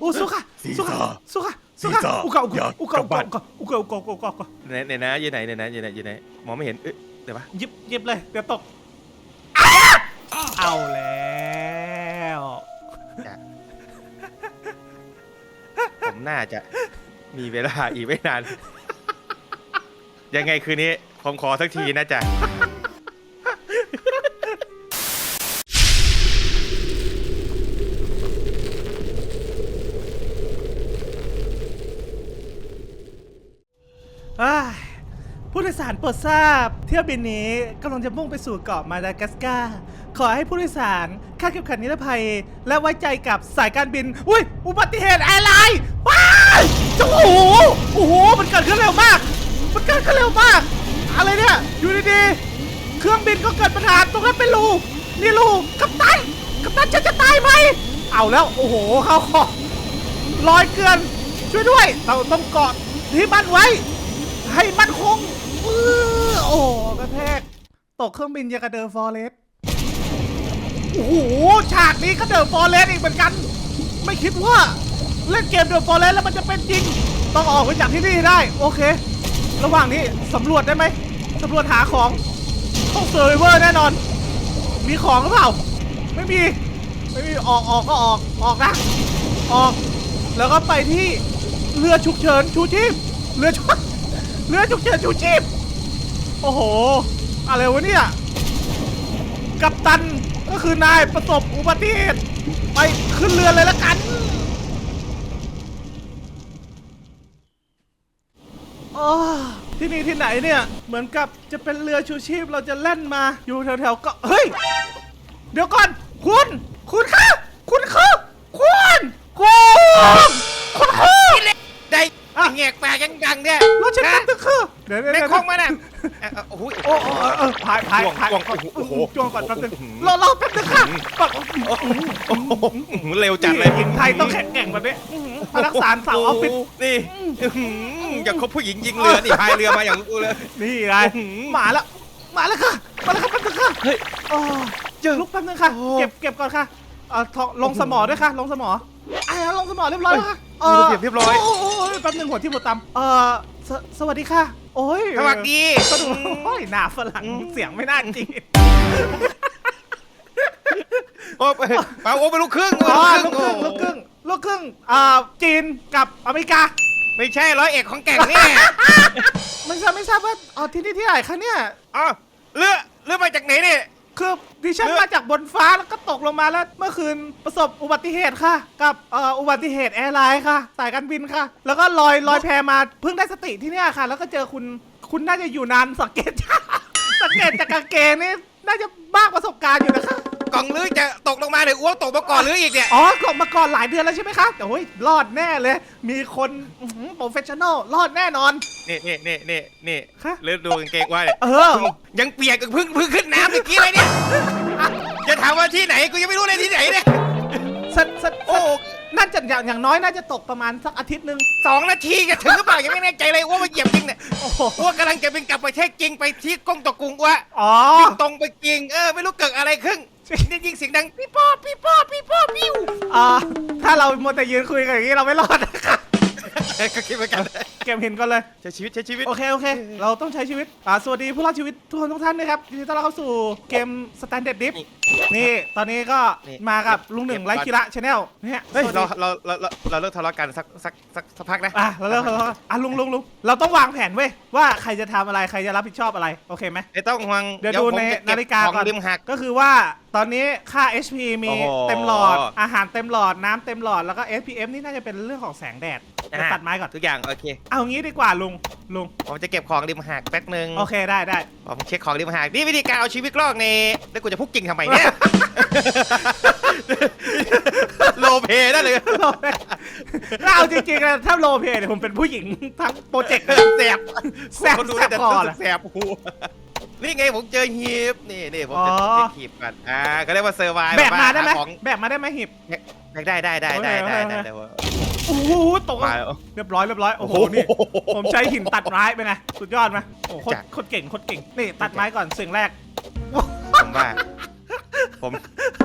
โอ้สู้ค่ะสู้ค่ะสู้ค่ะสู้ค่ะศีรษะอุกาอุกาอยากอุกากลับบ้านอุกาอุกาอุกาอุกาอุกาไหนไหนนะอยู่ไหนไหนนะอยู่ไหนอยู่ไหนมองไม่เห็นเอ๊ะเดี๋ยวปะหยิบหยิบเลยเดี๋ยวตกเอาแล้วผมน่าจะมีเวลาอีกไม่นาน ยังไงคืนนี้ผมขอสักทีนะจ๊ะ อ้ายผู้โดย สารโปรดทราบ เที่ยวบินนี้กำลังจะมุ่งไปสู่เกาะมาดากัสการ์ขอให้ผู้โดยสารคาดเข็มขัดนิรภัย และไว้ใจกับสายการบิน อุ้ย อุบัติเหตุแอร์ไลน์ว้ายโอ้โหโอ้โห มันเกิดขึ้นเร็วมาก มันเกิดขึ้นเร็วมาก อะไรเนี่ย อยู่ดีๆ เครื่องบินก็เกิดปัญหาตรงนั้นเป็นรูนี่รูกัปตัน กัปตันฉันจะตายไหม เอาแล้ว โอ้โห เขาคอลอยเกลือนช่วยด้วย เราต้องเกาะที่มันไว้ ให้มันคง อื้อโอ้กระแทก ตกเครื่องบินยากระเดอฟอเรสโอ้โห ฉากนี้ก็เดอฟอเรสอีกเหมือนกัน ไม่คิดว่า เล่นเกมเดอฟอเรสแล้วมันจะเป็นจริง ต้องออกไปจากที่นี่ได้ โอเค ระหว่างนี้สำรวจได้ไหมสำรวจหาของ ต้องเซอร์ไวเวอร์แน่นอน มีของหรือเปล่า ไม่มี ไม่มี ออกออกก็ออก ออกนะ ออก แล้วก็ไปที่เรือฉุกเฉินชูชีพ เรือฉุก เรือฉุกเฉินชูชีพ โอ้โห อะไรวะเนี่ย กัปตันก็คือนายประสบอุบัติเหตุ ไปขึ้นเรือเลยละกัน โอ้ที่นี่ที่ไหนเนี่ย เหมือนกับจะเป็นเรือชูชีพเราจะเล่นมาอยู่แถวๆเก็เฮ้ย เดี๋ยวก่อน คุณ คุณคะคุณคือคุณ คุณ คุณคือ แงกแปลกยังดังเนี่ยรถฉันนะตึกคือเดี๋ยวเดี๋ยวในเดี๋ยวคลองมาน่ะเอ่อเอ่อโอ้โหโอ้โอ้เออเออพายพายจ้วงพายจ้วงโอ้โหจ้วงก่อนแป๊บนึงโอ้โหรอรอแป๊บนึงค่ะแบบโอ้โหโอ้โหเร็วจัดเลยหญิงไทยต้องแข็งแกร่งแบบนี้อื้อหือพนักสารสาวออฟฟิศนี่อื้อหืออย่างเขาผู้หญิงยิงเรือนี่พายเรือมาอย่างรู้เลยนี่ไงอื้อหือมาแล้วมาแล้วค่ะมาแล้วค่ะแป๊บนึงค่ะเฮ้ยอ๋อเจอลุกแป๊บนึงค่ะโอ้เก็บเก็บก่อนค่ะเอ่อทองลงสมอด้วยค่ะลงสมอ อ่าลงสมอเรียบร้อยแล้วค่ะมีระเบียบเรียบร้อย โโโอ้ยแป๊บนึงหัวที่หัวตำเอ่อสสวัสดีค่ะ โอ้ยสวัสดีก็ดูโอ้ยหน้าฝรั่งเสียงไม่น่าจีนโอ้ไปเอาโอ้ไปลูกครึ่งอ๋อลูลูกครึ่งลูกครึ่งลูกครึ่งอ่าจีนกับอเมริกา ไม่ใช่ร้อยเอกของแก่งนี่ไม่ทราบไม่ทราบว่าอ๋อที่นี่ที่ไหนคะเนี่ยอ๋อเรือเรือมาจากไหนเนี่ย คือดิฉันเออมาจากบนฟ้าแล้วก็ตกลงมาแล้ว เมื่อคืนประสบอุบัติเหตุค่ะ กับเอ่ออุบัติเหตุแอร์ไลน์ค่ะ สายการบินค่ะ แล้วก็ลอยลอยแพมาเพิ่งได้สติที่เนี่ยค่ะ แล้วก็เจอคุณคุณน่าจะอยู่นานสังเกต สังเกตจากกางเกงนี่น่าจะบ้างประสบการณ์อยู่นะคะ กล่องเรือจะตกลงมาเดี๋ยวอ้วกตกมาก่อนเรืออีกเนี่ย อ๋อกลบมาก่อนหลายเดือนแล้วใช่ไหมคะแต่โอ้ยรอดแน่เลย มีคนโปรเฟชชั่นอลรอดแน่นอน นี่นี่นี่นี่นี่ฮะเรือดูกางเกงว่าเนี่ยเออ ยังเปียกเพิ่งเพิ่งขึ้นน้ำเมื่อกี้เลยเนี่ย จะถามว่าที่ไหนกูยังไม่รู้เลยที่ไหนเนี่ย สัสัโอ้ น่าจะอย่างอย่างน้อยน่าจะตกประมาณสักอาทิตย์หนึ่งสองนาทีจะถึงหรือเปล่ายังไม่แน่ใจเลยว่ามันเหยียบจริงเนี่ยโอ้โหอ้วกกำลังจะเป็นกลับประเทศจริงไปที่กงตะกุงอ้วอ๋อ วิ่งตรงไปจริงเออไม่รู้เกิดอะไรขึ้น นี่ยิงเสียงดังพี่ป้อพี่ป้อพี่ป้อพิวอ่าถ้าเรามัวแต่ยืนคุยกันอย่างนี้เราไม่รอดนะคะ ก็คิดเหมือนกันเก็บหินก่อนเลย ใช้ชีวิตใช้ชีวิต โอเคโอเค เราต้องใช้ชีวิตอ่าสวัสดีผู้รอดชีวิตทุกคนทุกท่านนะครับยินดีต้อนรับเข้าสู่เกม Standard Dip นี่ตอนนี้ก็มากับลุงหนึ่งไลคิระชาแนลเนี่ยเฮ้ยสวัสดีเราเราเราเราเราเลิกทะเลาะกันสักสักสักสักพักนะอะเราเริ่มเราเริ่มอะลุงลุงลุงเราต้องวางแผนเว้ยว่าใครจะทำอะไรใครจะรับผิดชอบอะไรโอเคไหม ไม่ต้องห่วงเดี๋ยวดูผมในจะเก็บนาฬิกาของก่อนริมหัก ก็คือว่าตอนนี้ค่า HP มีโอ้โหเต็มหลอด อาหารเต็มหลอดน้ำเต็มหลอดแล้วก็ SPF นี่น่าจะเป็นเรื่องของแสงแดดเดี๋ยวตัดไม้ก่อน ทุกอย่างโอเค เอางี้ดีกว่าลุงลุงผมจะเก็บของริมหักแป๊บนึงโอเคได้ได้ผมเช็คของริมหักนี่วิธีการเอาชีวิตรอดในแล้วกูจะพูดจริงทำไมเนี่ยโลเพนั่นเลยโลเพถ้าเอาจริงๆนะถ้าโลเพเนี่ยผมเป็นผู้หญิงทั้งโปรเจกต์เลยแสบแสบคนดูแสบแต่คอรู้เหรสึอกแสบหูนี่ไงผมเจอหีบนี่นี่ผมจะอ๋อเช็คหีบกันอ่าเขาเรียกว่าเซอร์ไวแบบมาได้ไหมของแบบมาได้ไหมหิบแบกได้ได้ได้ได้ได้ได้ได้ โอ้โหตกมาแล้ว เรียบร้อยเรียบร้อยโอ้โหโอ้โหนี่ผมใช้หินตัดไม้ไปไงสุดยอดไหมโอ้โหโคตรจ้ะโคตรเก่งโคตรเก่งนี่ตัดไม้ก่อนสิ่งแรก ผมว่า ผม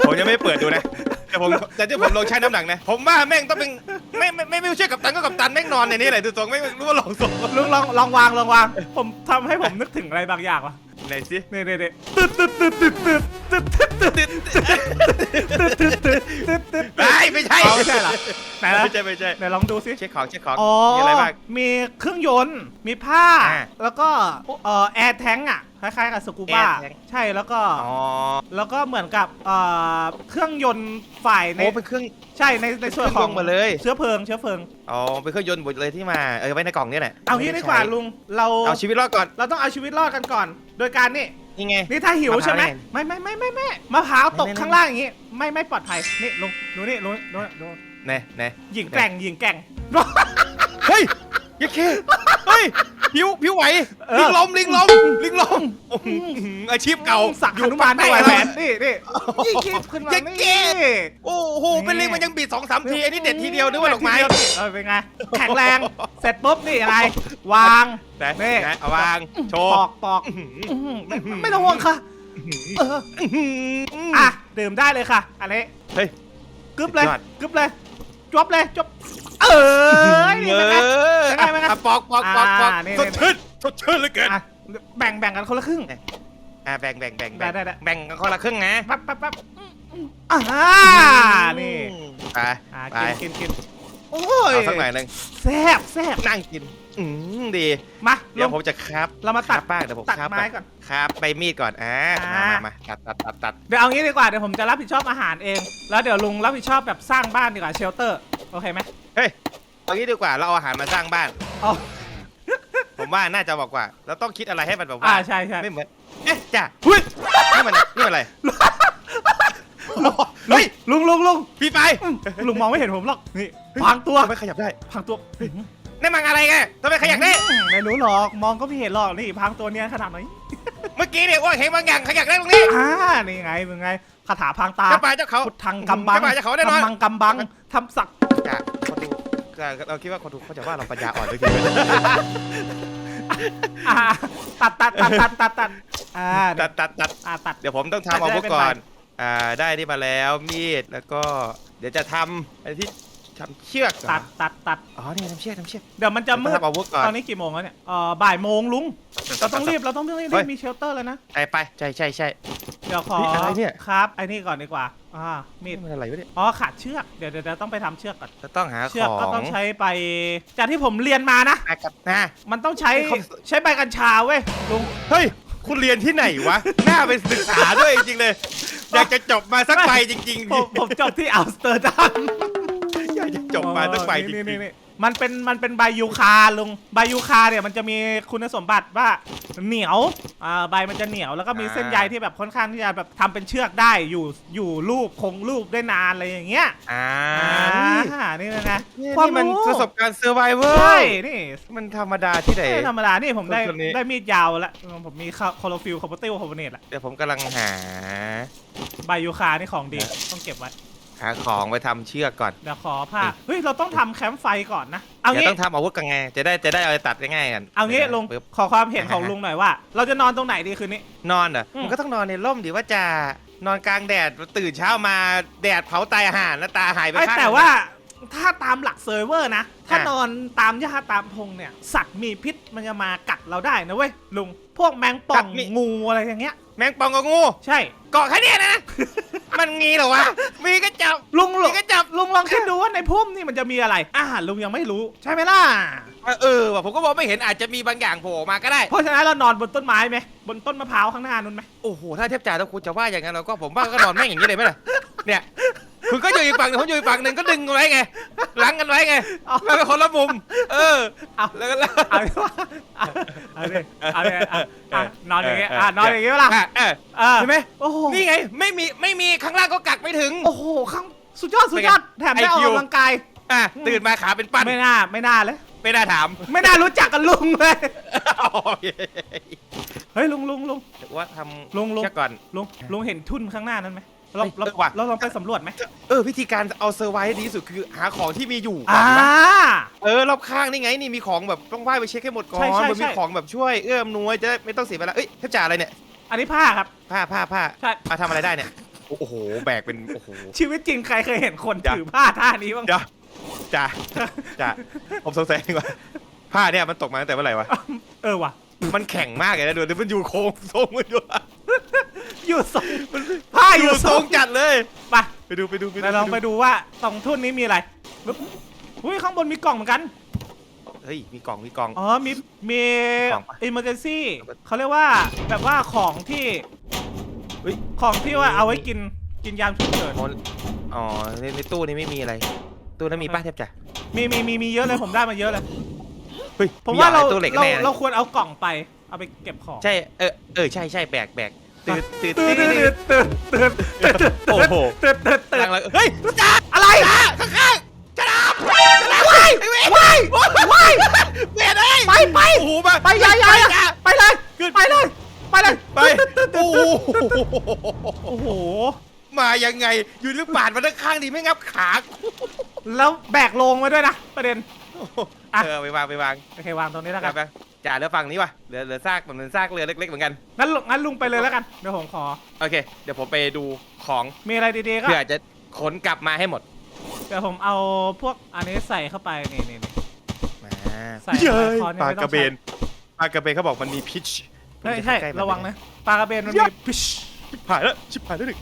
ผมยังไม่เปิดดูนะ แต่ผมแต่ที่ผมลองใช้น้ำหนักนะ ผมว่าแม่งต้องเป็นไม่ไม่ไม่ไม่ใช่กับตันก็กับตันแม่งนอนในนี้แหละดูทรงไม่รู้ว่าลองทรงลุงลองลองวางลองวาง ผมทำให้ผมนึกถึงอะไรบางอย่างวะ ไหนสินี่นี่นี่ตึ๊ดตึ๊ดตึ๊ดตึ๊ดตึ๊ดตึ๊ดตึ๊ดตึ๊ดตึ๊ดตึ๊ดตึ๊ดตึ๊ดตึ๊ดตึ๊ดไม่ไม่ใช่อ๋อไม่ใช่เหรอไหนล่ะไม่ใช่ไม่ใช่ไหนลองดูสิเช็คของเช็คของอ๋อมีอะไรบ้างมีเครื่องยนต์มีผ้าอ่าแล้วก็เอ่อแอร์แทงอะคล้ายๆกับสกูบ้า Air tank ใช่แล้วก็อ๋อแล้วก็เหมือนกับเอ่อเครื่องยนต์ฝ่ายในโอ้เป็นเครื่องใช่ในในส่วนของเครื่องยนต์หมดเลยเชื้อเพลิงเชื้อเพลิง อ๋อเป็นเครื่องยนต์หมดเลยที่มาเออไว้ในกล่องนี่แหละเอางี้ดีกว่าลุงเราเอาชีวิตรอดก่อนเราต้องเอาชีวิตรอดกันก่อน โดยการนี่นี่ไง นี่ถ้าหิวมะพร้าวใช่ไหมแน่ไม่ไม่ไม่ไม่ไม่มะพร้าวตกไม่ไม่ ข้างล่างอย่างงี้ ไม่ไม่ปลอดภัยนี่ลุงดูนี่ลุงดูดูแน่แน่หญิงแกร่งหญิงแกร่ง เฮ้ย ยักเคเฮ้ยผิวผิวไหวเออลิงลมลิงลมลิงลมอื้อหืออาชีพเก่าสักอหยู่นุมานปากด้วยใต้แหวนนี่นี่ยี่คิดขึ้นมาเจ๊นี่เจ๊โอ้โหเป็นลิงมันยังบีดสองสามทีอันนี้เด็ดทีเดียวนึกว่าดอกไม้ทีเดียวนี่เออเป็นไงแข็งแรงเสร็จปุ๊บนี่อะไร วางไหนนี่ไหนเอาวางโชปว์อกปอกอื้อหืออื้อหือไม่ไม่ต้องห่วงค่ะเอออื้อหืออะดื่มได้เลยค่ะอันนี้เฮ้ยกึบเลยสุดยอดกึบเลย จบเลยจบเออนี่เป็นไงเป็นไงเป็นไง อะปอกปอกปอกปอกอ่านี่ สดชื่นสดชื่นเหลือเกินอะแบ่งแบ่งกันคนละครึ่ง อะแบ่งแบ่งแบ่งได้ได้ได้ แบ่งกันคนละครึ่งนะแป๊บแป๊บแป๊บอืมอืมอ่านี่ไปอ่าไปกินกินกินโอ้ยเอาสักหน่อยหนึงแซ่บแซ่บนั่งกิน อืมดี มาเดี๋ยวลงผมจะครับเรามาตัด ครับบ้างเดี๋ยวผมตัดครับไม้ก่อนครับใบมีดก่อนอ่าอ่ามมามามาตัดตัดตัดตัดเดี๋ยวเอางี้ดีกว่าเดี๋ยวผมจะรับผิดชอบอาหารเอง แล้วเดี๋ยวลุงรับผิดชอบแบบสร้างบ้านดีกว่าเชลเตอร์โอเคไหมเฮ้ยเอางี้ดีกว่าเราเอาอาหารมาสร้างบ้าน อ๋อ ผมว่าน่าจะบอกว่า เราต้องคิดอะไรให้มันแบบว่าอ่าใช่ใช่ ไม่เหมือนเอ๊ะจ้ะเฮ้ยนี่มันนี่มันอะไรเฮ้ยลุงลุงลุงพี่ไปอืมลุงมองไม่เห็นผมหรอกนี่พังตัวทำไมขยับได้พังตัว นี่มันอะไรไงทำไมขยับได้อืมไม่รู้หรอกมองก็ไม่เห็นหรอกนี่พังตัวเนี้ยขนาดไหนเมื่อกี้เนี่ยว่าเห็นบางอย่างขยับได้ตรงนี้อ่านี่ไงมึงไงคาถาพังตาเจ้าป่าเจ้าเขาพุทธังกำบังเจ้าป่าเจ้าเขาแน่นอนกำบังกำบังทำศักดิ์จ้ะคนดูเราคิดว่าคนดูเขาจะว่าเราปัญญาอ่อนไปทีเดียวอ่าตัดตัดตัดตัดตัดตัดอ่าตัดตัดตัดอ่าตัดเดี๋ยวผมต้องทำอาวุธก่อนอ่าได้นี่มาแล้วมีดแล้วก็ เดี๋ยวจะทำอะไรที่ ทำเชือกก่อนตัดตัดตัดอ๋อนี่ทำเชือกทำเชือก เดี๋ยวมันจะมืดทำอาวุธก่อนตอนนี้กี่โมงแล้วเนี่ยเอ่อบ่ายโมงลุง เราต้องรีบ เราต้องรีบเฮ้รียบมีเชลเตอร์แล้วนะ ไปไปใช่ใช่ใช่ เดี๋ยวขอนี่อะไรเนี่ย ครับไอ้นี่ก่อนดีกว่า อ่า มีนี่ดมันอะไรวะเนี่ยอ๋อ ขาดเชือก เดี๋ยวเดี๋ยวเดี๋ยวต้องไปทำเชือกก่อน จะต้องหาเชืขอกองก็ต้องใช้ไป จากที่ผมเรียนมานะอากับนะมันต้องใช้เขา ใช้ใบกัญชาเว้ยลุง เฮ้ย คุณเรียนที่ไหนวะน่าไปศึกษาด้วยจริงๆเลย อยากจะจบมาสักใบจริงๆผมผมจบที่อัลสเตอร์ดัมอยาก จะจบมาสักใบจนี่รินี่งนี่มันเป็นมันเป็นใบยูคาลุงใบยูคาเนี่ยมันจะมีคุณสมบัติว่าเหนียวอ่าใบมันจะเหนียวแล้วก็มีเส้นใยที่แบบค่อนข้างที่จะแบบทำเป็นเชือกได้อยู่อยู่รูปคงรูปได้นานอะไรอย่างเงี้ยๆอ่าอ่านี่นะนะนี่ความนี่มันรู้ประสบการณ์เซอร์ไวเวอร์ใช่นี่ มันธรรมดาที่ไหน ไม่ธรรมดา นี่ผมได้คนนี้ ได้มีดยาวแล้ว ผมมีคอโลฟิลคอร์บอติลคอร์บอเนตละเดี๋ยวผมกำลังหา ใบยูคานี่ของดี ต้องเก็บไว้ หาของไปทำเชือกก่อน เดี๋ยวขอผ้าเฮ้ย เราต้องทำแคมป์ไฟก่อนนะ เอาเดี๋ยวงี้ ต้องทำอาวุธกันไง จะได้จะได้เอาไปตัดง่ายๆกันเอางี้ดี๋ยวนะลุง ปึ๊บ ขอความเห็นของลุงหน่อยว่า เราจะนอนตรงไหนดีคืนนี้ นอนเหรออืม มันก็ต้องนอนในร่มดิว่าจะนอนกลางแดดตื่นเช้ามาแดดเผาตายอาหารแล้วตาหายไปเอ้ยข้าง แต่ว่าถ้าตามหลักเซิร์ฟเวอร์นะ ถ้าอะ นอนตามหญ้าตามพงเนี่ย สัตว์มีพิษมันจะมากัดเราได้นะเว้ยลุง พวกแมงป่องงูอะไรอย่างเงี้ย แมงป่องกับงู ใช่ เกาะแค่เนี้ยนะ มันงี้เหรอวะ มีก็จับ ลุงมีก็จับ ลุงลองคิดดูว่าในพุ่มนี่มันจะมีอะไร อ่าลุงยังไม่รู้ใช่ไหมล่ะ เออว่ะผมก็บอกไม่เห็นอาจจะมีบางอย่างโผล่ออกมาก็ได้ เพราะฉะนั้นเรานอนบนต้นไม้ไหมบนต้นมะพร้าวข้างหน้านู้นไหมโอ้โห ถ้าเทียบจ่าถ้าคุณจะว่าอย่างนั้นเราก็ผมว่าก็นอนแม่งอย่างนี้เลยไหมล่ะ เนี่ย คุณก็อยู่อีกฝั่งหนึ่งผมอยู่อีกฝั่งหนึ่งก็ดึงกันไว้ไงหลังกันไว้ไงเอามันเป็นคนละมุม เออเอาแล้วก็แล้วเอาดิว่าเอาดิเอาดิอะอะนอนอย่างเงี้ยอะนอนอย่างเงี้ยปะล่ะอะเออเออเห็นไหมโอ้โหนี่ไงไม่มีไม่มีข้างล่างก็กักไม่ถึง โอ้โหข้างสุดยอดสุดยอดแถมได้ออก IQ กำลังกายอะตื่นมาขาเป็นปั้นไม่น่าไม่น่าเลย ไม่น่าถาม ไม่น่ารู้จักกันลุงเลยโอ้ยเฮ้ยลุงลุงลุงว่าทำลุงลุงเช็คก่อนลุงลุงเห็นทุ่นข้างหน้านั้นไหม เราเฮ้ยเราเออว่ะ เราลองไปสำรวจไหมเออวิธีการเอาเซอร์ไวให้ดีที่สุดคือหาของที่มีอยู่ก่ออ่า นนะเออรอบข้างนี่ไงนี่มีของแบบต้องว่ายไปเช็คให้หมดก่อนใช่ใช่มันมีใช่ ของแบบช่วยเอื้อมนวยจะได้ไม่ต้องเสียเวลาเอ้ยเทพจ่าอะไรเนี่ยอันนี้ผ้าครับ ผ้าผ้าผ้าใช่ มาทำอะไรได้เนี่ยโอ้โหแบกเป็นโอ้โห ชีวิตจริงใครเคยเห็นคนจ้ะ ถือผ้าท่านี้บ้างเดี๋ยวจ้าจ้าผมสงสัยว่าผ้าเนี่ยมันตกมาตั้งแต่เมื่อไหร่วะเออว่ะมันแข็งมากเลยนะดูดิมันอยู่โค้งทรงมันอยู่อยู่ทรงผ้าออยู่ยู่ททรรงงจัดเลย ไปไปดูไปดูไปดูเราลองไปดูว่าตรงทุ่นนี้มีอะไรปึ๊บอุ้ยข้างบนมีกล่องเหมือนกัน เฮ้ย มีกล่อง มีกล่อง อ๋อ มี มีกล่องปะ emergency เขาเรียกว่าแบบว่าของที่เฮ้ยของที่ว่าเอาไว้กินกินยามฉุกเฉินอ๋ออ๋อในในตู้นี้ไม่มีอะไร ตู้นั้นมีป้าเทพจ้ะมีมีมีมีเยอะเลยผมได้มาเยอะเลยเฮ้ยผมว่าเราอยกได้ตู้เหล็กเราแน่เลยเราควรเอากล่องไป เอาไปเก็บของ ใช่ เออเออใช่ใช่แบกแบก ตื่นตื่นตื่นตื่ตื่นนตื่นตื่นตื่นตื่นโอ้โหตื่นตื่นตื่นกำลังเลยเฮ้ยจ้าอะไรข้างๆจะดับจะดับว้ายไอ้เว้ยว้ายว้ายเบียดเอ้ยไปไปโอ้โหมาไปยายยายจ้าไปเลยไปเลยไปเลยไปโอ้โหโอ้โห มายังไงอยู่ที่ปาดมาด้านข้างดีไม่งับขาแล้วแบกลงมาด้วยนะประเด็นอะเออไปวางไปวางโอเควางตรงนี้แล้วไปกันไป จ่าเหลือฝั่งนี้วะเหลือเหลือซากเหมือนซากเรือเล็กๆเหมือนกัน งั้นลุงงั้นลุงไปเลยแล้วกัน เดี๋ยวผมขอ โอเค เดี๋ยวผมไปดูของมีอะไรดีๆก็เพื่อจะขนกลับมาให้หมดเดี๋ยวผมเอาพวกอันนี้ใส่เข้าไปนี่นี่นี่มาใส่เย้ยไอคอนเนี่ยปลาไม่ต้องกระเบนปลากระเบนเขาบอกมันมีพิชใช่ใช่ใกล้ๆมันระวังนะปลากระเบนมันมีพิชชิบหายแล้วชิบหายแล้วหนึ่ง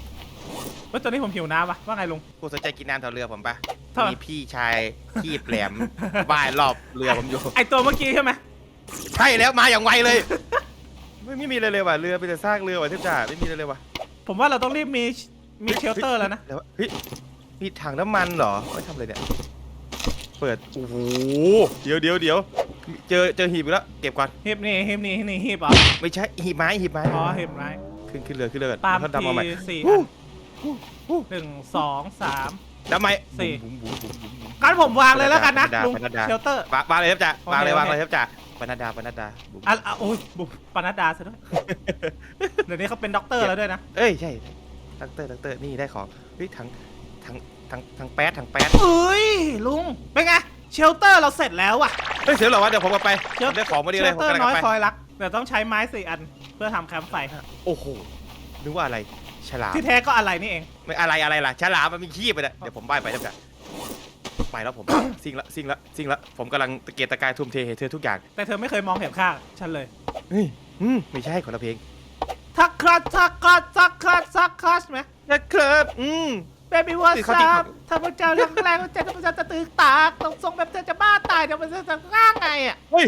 เฮ้ยตอนนี้ผมหิวน้ำปะว่าไงลุงกูสนใจกินน้ำแถวเรือผมปะทำไมมีพี่ชายขีบแหลมว่ายรอบเรือผมอยู่ไอตัวเมื่อกี้ใช่ไหม ใช่แล้วมาอย่างไวเลย ไม่ไม่มีอะไรเลยว่ะเรือเป็นแต่ซากเรือว่ะเทพจ่าไม่มีอะไรเลยว่ะผมว่าเราต้องรีบมีมีเชลเตอร์แล้วนะ แล้วเฮ้ยมีถังน้ำมันเหรอไม่ทำอะไรเนี่ย เปิดโอ้โหเดี๋ยวเดี๋ยวเดี๋ยวเจอเจอหีบอีกแล้วเก็บก่อนหีบนี่หีบนี่นี่หีบเหรอไม่ใช่หีบไม้หีบไม้อ๋อหีบไรขึ้นขึ้นเรือขึ้นเรือตามเขาดำเอาใหม่ทีสี่ฮู้อันหนึ่งสองสาม ดำใหม่สี่ บุ๋มบุ๋มบุ๋มบุ๋มบุ๋มงั้นผมวางเลยแล้วกันนะปนัดดาลุงปนัดดาเชลเตอร์ วางวางเลยเทพจ่าโอเควางเลยโอเค วางเลยเทพจ่า ปนัดดาปนัดดาบุ๋มอะอะโอ้ยบุปนัดดาซะด้วย เดี๋ยวนี้เขาเป็นด็อกเตอร์แล้วด้วยนะเอ้ยใช่ดักเตอร์ดักเตอร์นี่ได้ของเฮ้ยถังถังถังถังแป๊ดถังแป๊ดเอ้ยลุง เป็นไง เชลเตอร์เราเสร็จแล้วว่ะ เฮ้ยเสียเหรอวะเดี๋ยวผมเอาไปเชลได้ของมาดีเชเลยลผมเตอร์กำลังน้อยเอาคไปอยรักเดี๋ยวต้องใช้ไม้สี่อันเพื่อทำแคมป์ไฟโอ้โหนึกว่าอะไรฉลามที่แท้ก็อะไรนี่เองไม่อะไรอะไรล่ะฉลามมันมีขี้ไปนะเดี๋ยวผมไปไปแล้วจ้ะ ไปแล้วผมซิงละซิงละซิงละผมกำลังตะเกียกตะกายทุ่มเทให้เธอทุกอย่างแต่เธอไม่เคยมองเห็นค่าฉันเลย เฮ้ยอืมไม่ใช่คนละเพลงทักครัสทักครัสทักครัสทักครัสไหมนะครับอืม เบบี้วอติดสเขาติดซับถ้าพระเจ้าทำแรงพระเจ้าจะจะตื่นตากต้องทรงแบบเธอจะบ้าตายเดี๋ยวมันจะง่างไงอะ เฮ้ย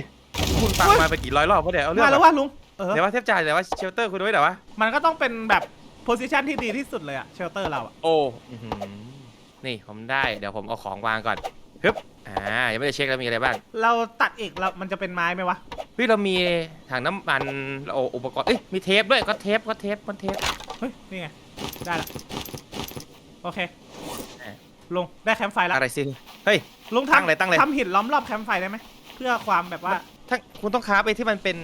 คุณฟังเฮ้ย มาไปกี่ร้อยรอบวะเดี๋ยวเอาเรื่องมาแล้วว่าลุง เออ เดี๋ยวว่าเทพจ่ายเดี๋ยวว่าเชลเตอร์คุณด้วยเดี๋ยววะมันก็ต้องเป็นแบบโพสิชันที่ดีที่สุดเลยอะเชลเตอร์เราอะโอ้อื้อหือ นี่ผมได้เดี๋ยวผมเอาของวางก่อนฮึบอ่ายังไม่ได้เช็คแล้วมีอะไรบ้างเราตัดอีกเรามันจะเป็นไม้ไหมวะเฮ้ยเรามีถังน้ำมันเราอุปกรณ์เอ้ยมีเทปด้วยก็เทปก็เทปก็เทปเฮ้ยนี่ไงได้ละโอเคเอ๊ะลุงได้แคมป์ไฟแล้วอะไรซิเฮ้ยลุงตั้งทำเลยตั้งเลยทำหินล้อมรอบแคมป์ไฟได้ไหมเพื่อความแบบว่าทั้งคุณต้องคราฟไปที่มันเป็น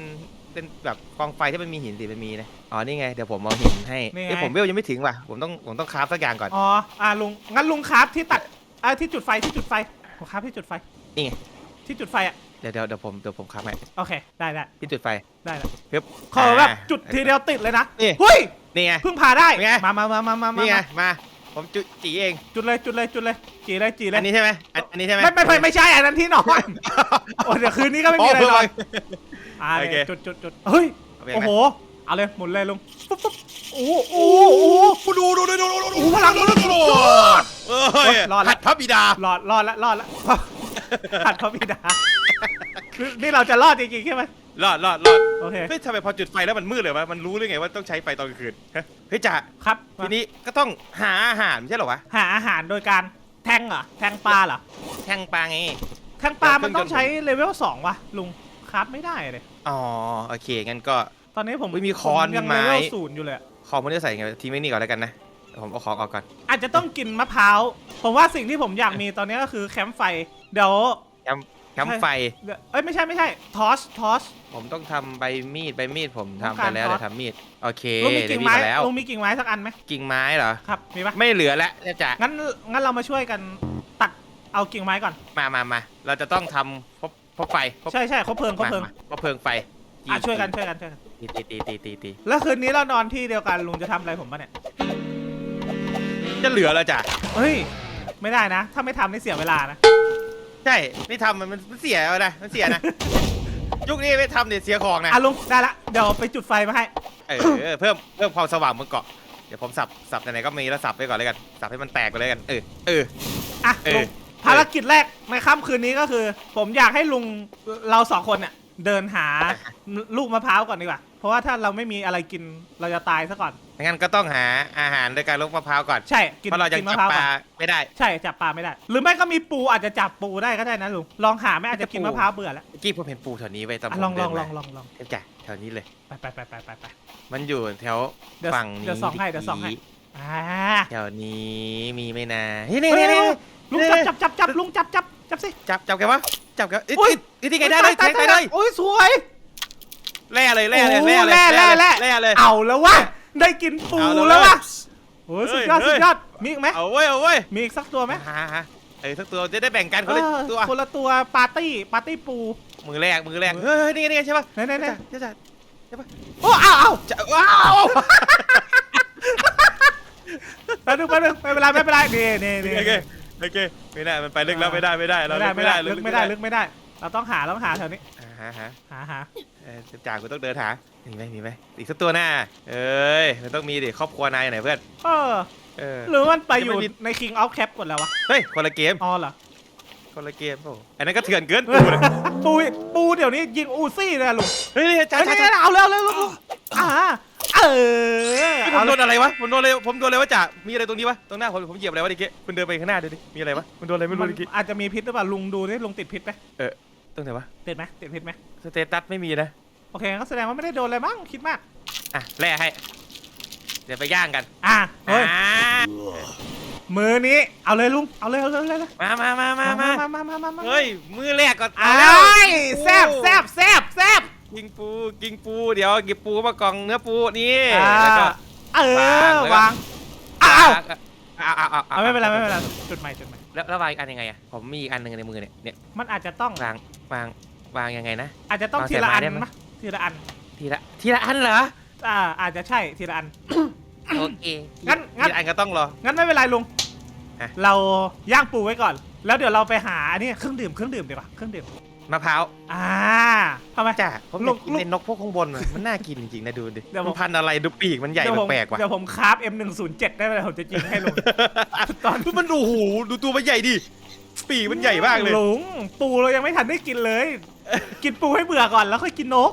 เป็นแบบกองไฟที่มันมีหินสิมันมีนะอ๋อนี่ไงเดี๋ยวผมเอาหินให้นี่ไง เอ้ยผมเวลยังไม่ถึงว่ะผมต้องผมต้องคราฟสักอย่างก่อนอ๋ออ่าลุงงั้นลุงคราฟที่ตัดอ่าที่จุดไฟที่จุดไฟผมคราฟที่จุดไฟนี่ไงที่จุดไฟอะเดี๋ยวเดี๋ยวเดี๋ยวผมเดี๋ยวผมคราฟให้โอเคได้ได้ที่จุดไฟได้ละฮึบขอแบบา จุดทีเดียวติดเลยนะนี่ เฮ้ยนี่ไง เพิ่งพาได้เป็นไง มามามามามามานี่ไงมามาผมจุดจีเองจุดเลยจุดเลยจุดเลยจีเลยจีเลย อันนี้ใช่ไหมอันอันนี้ใช่ไหมไม่ไม่ไม่ไม่ใช่อันนั้นที่นอน โอ้เดี๋ยวคืนนี้ก็ไม่มีอะไรนอน อ่าโอเคเนี่ยจุดจุดจุดเฮ้ย เอาไปไหม โอ้โห เอาเลย หมุนเลยลุงปุ๊บปุ๊บโอ้โหโอ้โหโอ้โห ดูดูดูดูดูดูโอ้โหพลังรถเฮ้ยรอดละ หัดพระบิดา รอดรอดละรอดละหัดพระบิดาคือนี่เราจะรอดจริงๆใช่ไหมรอดรอดรอดโอเค เฮ้ยทำไมพอจุดไฟแล้วมันมืดเลยวะ มันรู้หรือไงว่าต้องใช้ไฟตอนกลางคืนฮะเฮ้ยจ่าครับทีนี้ก็ต้องหาอาหารไม่ใช่เหรอวะ หาอาหารโดยการแทงเหรอ แทงปลาเหรอ แทงปลาไง แทงปลามันต้องใช้เลเวลสองว่ะลุงครับไม่ได้เลย อ๋อโอเคงั้นก็ ตอนนี้ผมอุ๊ยมีค้อนผมยังมีเลไม้เวลศูนย์อยู่เลยอะของมันจะใส่ไงทิ้งไว้นี่ก่อนแล้วกันนะเดี๋ยวผมเอาของออกก่อนอาจจะต้องกินมะพร้าวผมว่าสิ่งที่ผมอยากมีตอนนี้ก็คือแคมป์ไฟเดี๋ยว แคมป์แคมป์ไฟ เดี๋ยวเอ้ยไม่ใช่ไม่ใช่ทอสทอส ผมต้องทำใบมีดใบมีดผมต้องทำการไปแล้วทอสเดี๋ยวทำมีดโอเคลุงมีได้กิ่งมีดไม้มาแล้วลุงมีกิ่งไม้สักอันไหมกิ่งไม้เหรอครับมีปะไม่เหลือแล้วเนี่ยจ่างั้นงั้นเรามาช่วยกันตัดเอากิ่งไม้ก่อน มามามาเราจะต้องทำพบ พบไฟพบใช่ใช่เขาเพลิงเขาเพลิงมามาพบเพลิงไฟอะช่วยกันช่วยกันช่วยกัน ตีตีตีตีตีตีแล้วคืนนี้เรานอนที่เดียวกันลุงจะทำอะไรผมปะเนี่ยจะเหลือแล้วจ้ะเฮ้ย ไม่ได้นะ ถ้าไม่ทำนี่เสียเวลานะ ใช่ไม่ทำมันมันเสียเอานะมันเสียนะ ยุคนี้ไม่ทำเนี่ยเสียของนะอะลุงได้ละ เดี๋ยวไปจุดไฟมาให้ เออเพิ่มเพิ่มความสว่างบนเกาะเดี๋ยวผมสับสับไหนๆก็มีแล้วสับไปก่อนเลยกัน สับให้มันแตกไปเลยกันเออเอออะเออลุง ภารกิจแรกในค่ำคืนนี้ก็คือ ผมอยากให้ลุงเราสองคนเนี่ยเดินหาลูกมะพร้าวก่อนดีกว่า เพราะว่าถ้าเราไม่มีอะไรกินเราจะตายซะก่อน งั้นก็ต้องหาอาหารโดยการลกมะพร้าวก่อน ใช่ กินเพราะเรายังกินจับพร้าวปก่ลานไม่ได้ ใช่ จับปลาไม่ได้ หรือไม่ก็มีปูอาจจะจับปูได้ก็ได้นะลุง ลองหาไหม่อาจจะกินมะพร้าวเบื่อแล้วเมื่อกี้ผมเห็นปูแถวนี้ไว้ตอนผอะมลองลเดิองลมาองลองลองเทพจ่แถวนี้เลย ไปไปไปไปไปไป มันอยู่แถวเดี๋ยวฝั่งนี้เดี๋ยวส่องให้เดี๋ยวส่องให้ อ่า แถวนี้มีไหม่นาเฮ้ยนี่เฮ้ยนี่นี่ ลุงจับจับจับจับลุงจับจับจับสิ จับจับแกวะจับแกวเอ้ยอุ๊ยเอ้ยที่ไงได้เลยแทงไปเลยโอ้ยสวย แร่เลยแร่เลยโอ้แร่เลยแร่แร่แร่แร่เลย เอาแล้ววะ ได้กินปูเอาแล้วแล้ววะเว้ยโอ้ยสุดยอดเฮ้สุย ดยอด มีอีกไหมเอาเว้ยเอาเว้ยมีอีกสักตัวไหมหาหาเอ้ยสักตัวจะได้แบ่งกันคนละเออตัวคนละตัวปาร์ตี้ปาร์ตี้ปูมือแรกมือแรกเฮ้ยนี่ไงนี่ไงใช่ปะไหนไหนไหนจะจะโอ้อ้าวอ้าวจะว้าวแป๊บนึงแป๊บนึงไม่เป็นไรไม่เป็นไรนี่นี่นี่ โอเคโอเคไม่ได้มันไปลึกแล้วไม่ได้ไม่ได้เราไม่ได้ลึกไม่ไม่ได้ได้ลึกไม่ได้ลึกไม่ได้ เราต้องหาเราต้องหาแถวนี้หาหาหาหาเออจ่ากูต้องเดินหามีไหมมีไหมอีกสักตัวหน้า เอ้ยมันต้องมีดิครอบครัวนายไหนเพื่อนเออเออหรือมันไปอยู่จะไม่มีใน King of Cap กดแล้ววะเฮ้ยคนละเกมอ๋อเหรอ คนละเกมโอ้อันนั้นก็เถื่อนเกินปูเลยปูปูเดี๋ยวนี้ยิงอูซี่เลยอะลุงเฮ้ยจ่าเฮ้ยจ่านี่จ่าๆเอาเร็วเร็วเร็วลุงอ่าเออผมเอาโดเลยนอะไรวะผมโดนอะไรผมโดนอะไรวะจ่ามีอะไรตรงนี้วะตรงหน้าผมผมเหยียบอะไรวะดิเกคุณเดินไปข้างหน้าดูดิมีอะไรวะคุณโดนอะไรไม่รู้มันดิเกอาจจะมีพิษหรือเปล่าลุงดูดิลุงติดพิษไหมตรงไหนวะติดไหมติดพิษไหมสเตตัสไม่มีนะโอเคก็แสดงว่าไม่ได้โดนอะไรมั้งคิดมากอะแร่ให้เดี๋ยวไปย่างกัน อะเฮ้ยอ่า มือนี้ เอาเลยลุง เอาเลยเอาเลยเอาเลยเอาเลยมามามามามามามามามามาเฮ้ย มือแรกก่อนอ้าเอาแล้วยแซบแซบแซบแซบกิงปู กิงปู เดี๋ยวหยิบปูมากล่องเนื้อปูนี่อ่าแล้วก็ เออวางแล้วก็วางอ้าวอ้าวอ้าวอ้าวเอาไม่เป็นไรไม่เป็นไรจุดใหม่จุดใหม่ แล้วแล้ววางอีกอันยังไงอะ ผมมีอีกอันหนึ่งในมือเนี่ยเนี่ยมันอาจจะต้องวางวางวางยังไงนะ อาจจะต้องวางทีละอันใส่ไม้ได้ไหมมะทีละอัน ทีละทีละอันเหรอ อ่าอาจจะใช่ทีละอัน โอเคงั้นงั้น ทีละอันก็ต้องรองั้นไม่เป็นไรลุง ฮะเราย่างปูไว้ก่อน แล้วเดี๋ยวเราไปหาอันนี้เครื่องดื่มเครื่องดื่มดีกว่าเครื่องดื่มมะพร้าวอ่าทำไม จ้าผมลูอยากกกินลูกในนกพวกข้างบนอะมันน่ากินจริงๆนะดูดิเดี๋ยวผม มันพันธุ์อะไรดูปีกมันใหญ่เดี๋ยวผมแปลกๆว่ะเดี๋ยวผมคราฟ M107 ได้ไหมผมจะยิงให้ลุง ตอน มันโอ้โหดูตัวมันใหญ่ดิปีกมันใหญ่มากเลยลุงปูเรายังไม่ทันได้กินเลย กินปูให้เบื่อก่อนแล้วค่อยกินนก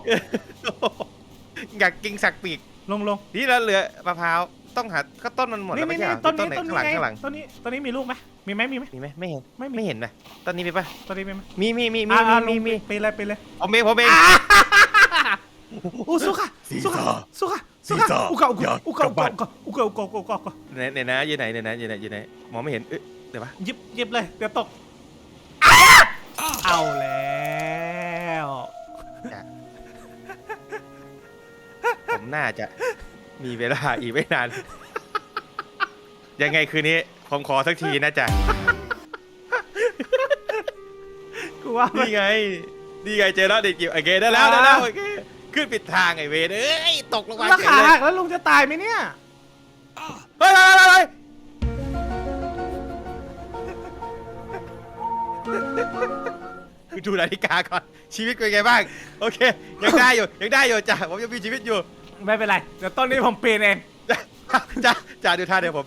อยากกินสักปีกลงลง นี่แล้วเหลือมะพร้าว ต้องหาก็ต้นมันหมดนี่แล้วไม่นี่ใช่นี่เหรอต้นนี้ไหต้นข้างนี้หลังไงข้างหลังต้นนี้ต้นนี้มีลูกไหมมีไหมมีไหมมีไหมไม่เห็นไม่มีไม่เห็นไหมต้นนี้มีปะต้นนี้มีไหมมีมีมีมีอ่ามีลุงมีไปเลยไปเลยผมเองผมเองโอ้สุค่ะสุค่ะสุค่ะสุค่ะอุกะอุกะอุกะอุกะอุกะอุกะอุกะอุกะอุกะไหนไหนนะอยู่ไหนไหนนะอยู่ไหนอยู่ไหนมองไม่เห็นเอ๊ะเดี๋ยวปะหยิบหยิบเลยเดี๋ยวตกเอาแล้วผมน่าจะ มีเวลาอีกไม่นาน ยังไงคืนนี้ ผมขอสักทีนะจ๊ะ กูว่ามันนี่ไง นี่ไงเจอแล้วเด็กจิ๋วโอเคได้แล้วได้แล้วโอเคขึ้นปิดทางไอเวรเอ้ยตกลงมาแล้วเฉยขาเลยหักแล้วลุงจะตายไหมเนี่ย เฮ้ยเฮ้ยเฮ้ยเฮ้ยคือดูนาฬิกาก่อนชีวิตเป็นไงบ้าง โอเค ยังได้อยู่ยังได้อยู่จ้ะผมยังมีชีวิตอยู่ ไม่เป็นไร เดี๋ยวต้นนี้ผมปีนเองจ้าจ้าดูท่าเดี๋ยวผม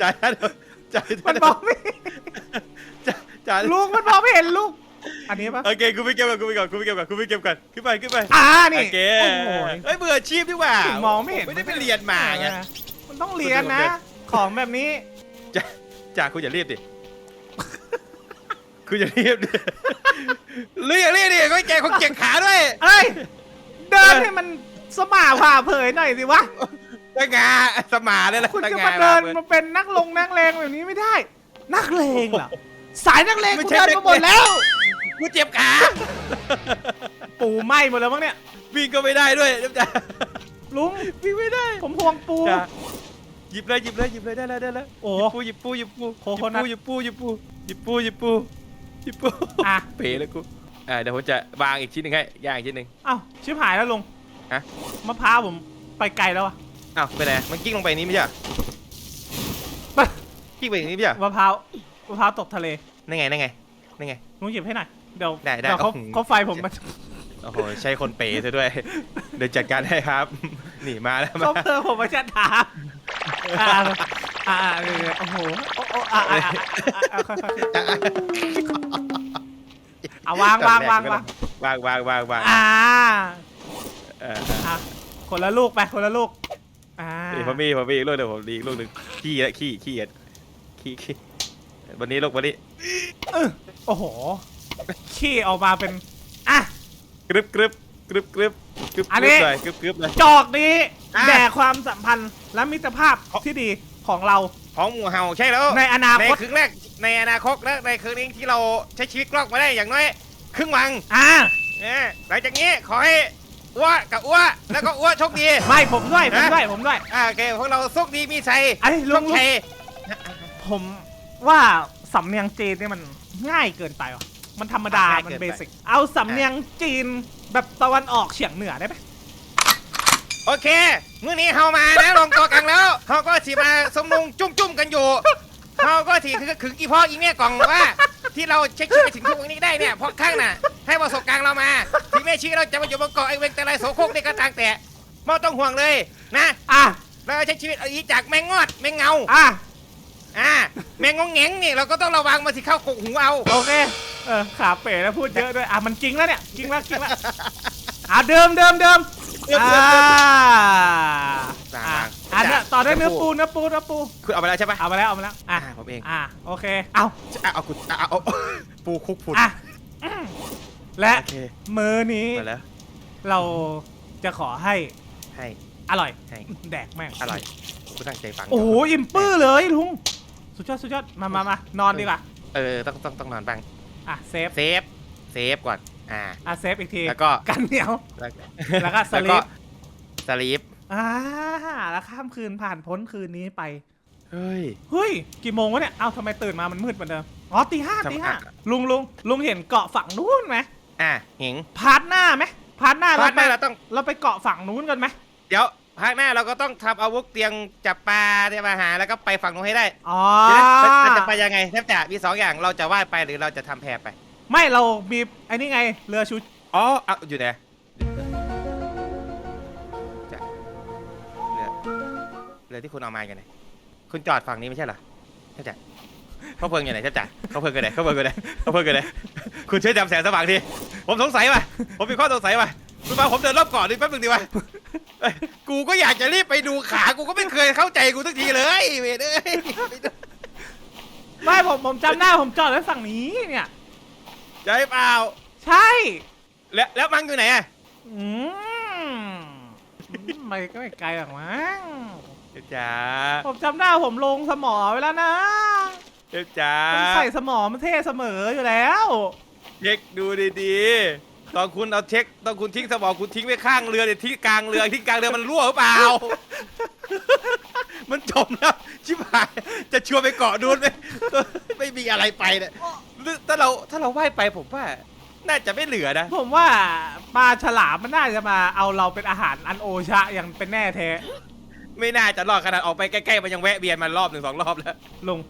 จ้าท่าเดี๋ยวจ้าดูมัท่านเดี๋ยวมองไม่จ้าจ้าลูกมันมองไม่เห็นลูก อันนี้ปะโอเคกูไปเก็บก่อนกูไปก่อนกูไปเก็บก่อนกูไปเก็บก่อนขึ้นไปขึ้นไปอ่านี่โอเคโอ้โห เฮ้ยเบื่ออาชีพดีกว่าถึงมองไม่เห็นไม่ได้ไปเรียนมาไงเออมันต้องเรียนนะ ของแบบนี้จ้าจ้าคุณอย่ารีบดิ คุณอย่ารีบดิหรืออย่ารีบดิก็แกคนเก่งขาด้วย เอ้ย เดินให้มัน สม่าผ่าเผยหน่อยสิวะ ตะงาสมาเลยละคุณตะจะงามาเดินเลยมาเป็นนักลงนักเลงแบบนี้ไม่ได้ นักเลงเหรอ สายนักเลงไม่กูใช่เดินมาหมดแล้ว กูเจ็บขา ปูไหม้หมดแล้วมั้งเนี่ย วิ่งก็ไม่ได้ด้วยจ้าลุงวิ่งไม่ได้ ผมห่วงปูจ้าหยิบเลยหยิบเลยหยิบเลยได้แล้วได้แล้วโอ้หยิบปูหยิบปูหยิบปูโคโคนัทหยิบปูหยิบปูหยิบปูหยิบปูหยิบปูอะเป๋เลยกูอ่าเดี๋ยวผมจะวางอีกชิ้นหนึ่งให้ย่างอีกชิ้นหนึ่งเอ้าชิบหายแล้วลุง ฮะ มะพร้าวผมไปไกลแล้วอะอ้าวไปไหนมันกิ้งลงไปนี้ไม่ใช่เหรอไปพี่ไปอย่างนี้พี่อะมะพร้าวมะพร้าวตกทะเลนั่นไงนั่นไงนั่นไงลุงหยิบให้หน่อยเดี๋ยวได้ได้เดี๋ยวเขาโอ้โห เขาไฟผมมันโอ้โหใช้คนเป๋ซะด้วย เดี๋ยวจัดการให้ครับ นี่มาแล้วมาเขาเพิ่มผมมาจะถามอ่าอ่าอ่าเดี๋ยวๆโอ้โหโอ้โอ้อ่าอ่าอ่าอ่าค่อยๆเอาวางวางวางวางวางวางวางวางอ่า เอออะคนละลูกไปคนละลูกอ่านี่ผมมีผมมีอีกลูกเดียวผมดีอีกลูกหนึ่งขี้ละขี้ขี้อะขี้ขี้วันนี้ลูกวันนี้เออโอ้โหขี้ออกมาเป็นอะ กรึบกรึบกรึบกรึบกรึบอันนี้ เลยกรึบกรึบเลย จอกนี้อะ แด่ความสัมพันธ์และมิตรภาพที่ดีของเรา ของหมูเห่าใช่แล้วในอนาคต ในครึ่งแรกในอนาคตและในคืนนี้ที่เราใช้ชีวิตกล้องมาได้อย่างน้อย ครึ่งวังอ่าเนี่ยหลังจากนี้ขอให้ อ้วกับอ้วแล้วก็อ้วโชคดี ไม่ผมด้วยผมฮะด้วยผมด้วยอ่าโอเคพวกเราโชคดีมีชัยไอ้ยลุงโชคลุงชัยผมว่าสำเนียงจีนเนี่ยมันง่ายเกินไปว่ะมันธรรมดา มันเบสิก เอาสำเนียงจีนแบบตะวันออกเฉียงเหนือได้ไหมโอเคมื้อนี้เฮามานะลงตัวกันแล้วเฮาก็สิมาสมนุงจุ่มจุ่มๆกันอยู่เฮาก็สิคือขึงอีพ่ออีแม่กล่องว่า ที่เราเช็คชื่อไปถึงทุกวันนี้ได้เนี่ยเพราะข้างน่ะ ให้ประสบการณ์เรามาถึงแม่ชื่อเราจะมาอยู่บนเกาะไอเวงแต่ไรโสโครกได้ก็ตางแต่ไม่ต้องห่วงเลยนะอะเราใช้ชีวิตเอาอีจากแมงงอดแมงเงาอะอ่าแมงงงแงงนี่เราก็ต้องระวังมาสิเข้ากกหูเอาโอเคเออขาเป๋แล้วพูดเยอะด้วยอะมันจริงแล้วเนี่ยจริงแล้วจริงแล้วอะเดิมเดิมเดิมเดิมอ่าเดิมอะวางอะเนี่ยต่อด้วยจะเนื้อปูปูเนื้อปูเนื้อปูคุณเอาไปแล้วใช่ปะเอามาแล้วเอามาแล้วอะอ่าผมเองอะโอเคเอาอะเอาคุณอะเอาเอาปูคุกฝุ่นอะอืม และโอเคมือนี้มาแล้วเราจะขอให้ให้อร่อย ให้แดกแม่งอร่อยคุณตั้งใจฟังโอ้โหอิ่มปื้อเลยลุงสุดยอดสุดยอดมามามานอนดีกว่าเออต้องต้องต้องนอนบ้างอะเซฟเซฟเซฟก่อนอ่า อะเซฟอีกทีแล้วก็ กันเหนียว แล้วแล้วก็สลีปสลีปอ่าแล้วข้ามคืนผ่านพ้นคืนนี้ไป เฮ้ย เฮ้ย กี่โมงวะเนี่ย เอ้าทำไมตื่นมามันมืดเหมือนเดิม อ๋อตีห้าทำตีห้าอะ ลุงลุงลุงเห็นเกาะฝั่งนู้นไหม อะเหงพาร์ทหน้าไหมพาร์ทหน้าพาเราร์ทหไปน้าเราต้อง เราไปเกาะฝั่งนู้นกันไหมเดี๋ยวพาร์ทหน้าเราก็ต้องทำอาวุธเตียงจับปลาเตียงอาหารแล้วก็ไปฝั่งนู้นให้ได้อ๋อเดี๋ยวนะเราจะไปยังไงแทบจะมีสองอย่างเราจะว่ายไปหรือเราจะทำแพไป ไม่เรามีไอ้นี่ไงเรือชูอ๋อเอาอยู่ไหนจะเรือเรือที่คุณเอามากันไหนคุณจอดฝั่งนี้ไม่ใช่เหรอแทบจะเขาเพิ่งอยู่ไหนแทบจะเขาเพิ่งกันไหนเขาเพิ่งกันไหนเขาเพิ่งกันไหนคุณช่วยจำแสงสว่างทีผมสงสัยว่ะผมมีข้อสงสัยว่ะคุณมาผมเดินรอบเก่อนดิแป๊บนึงดีวะเอ้ยกูก็อยากจะรีบไปดูขากูก็ไม่เคยเข้าใจกูสักทีเลยเวทเอ้ยไปดูไม่ผมผมจำได้ผมจอดไว้ฝั่งนี้เนี่ยใจเปล่าใช่แล้วแล้วมังอยู่ไหนอะอืมไม่ก็ไม่ไกลหรอกมั้งเจ้าจ๋าผมจำได้ผมลงสมอไว้แล้วนะ เจ้าจ๋าผมใส่สมอมันเท่เสมออยู่แล้ว เช็คดูดีๆ ตอนคุณเอาเช็คตอนคุณทิ้งสมองคุณทิ้งไว้ข้างเรือเนี่ยทิ้งกลางเรือทิ้งกลางเรือมันรั่วหรือเปล่า มันจมแล้วชิบหายจะชวนไปเกาะดูนไหมไม่มีอะไรไปเนี่ยหรือถ้าเราถ้าเราว่ายไปผมว่า น่าจะไม่เหลือนะ ผมว่าปลาฉลามมันน่าจะมาเอาเราเป็นอาหารอันโอชะอย่างเป็นแน่แท้ ไม่น่าจะรอดขนาดออกไปใกล้ๆมันยังแวะเบียนมารอบหนึ่งสองรอบแล้วลุง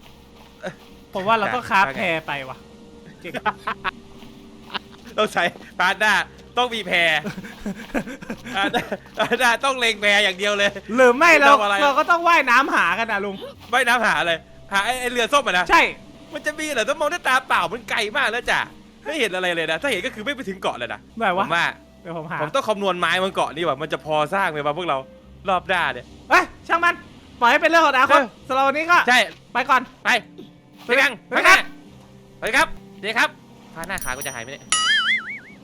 ผมว่าเราต้องคราฟว่าไงแพไปว่ะจริงต้องใช้พาร์ทหน้าต้องมีแพรพาร์ทหน้าพาร์ทหน้าต้องเล็งแพรอย่างเดียวเลย หรือไม่เราไม่ต้องอะไร เราก็ต้องว่ายน้ำหากันนะลุงว่ายน้ำหาอะไรหาไอ้ไอ้เรือส้มอะนะใช่ มันจะมีเหรอถ้ามองด้วยตาเปล่ามันไกลมากแล้วจ้ะไม่เห็นอะไรเลยนะ ถ้าเห็นก็คือไม่ไปถึงเกาะเลยนะแบบผว่ามว่าเดี๋ยวผมหาผมต้องคำนวณไม้บนเกาะนี่ว่ามันจะพอสร้างไหมวะพวกเรารอบด้านเนี่ย เอ้ยช่างมัน ปล่อยให้เป็นเรื่องของอนาคตเออ สำหรับวันนี้ก็ ใช่ไปก่อน ไป ไปยังไปไปครักับนไปครับเดี๋ยวครับพาหน้าขากูจะหายไหมเนี่ย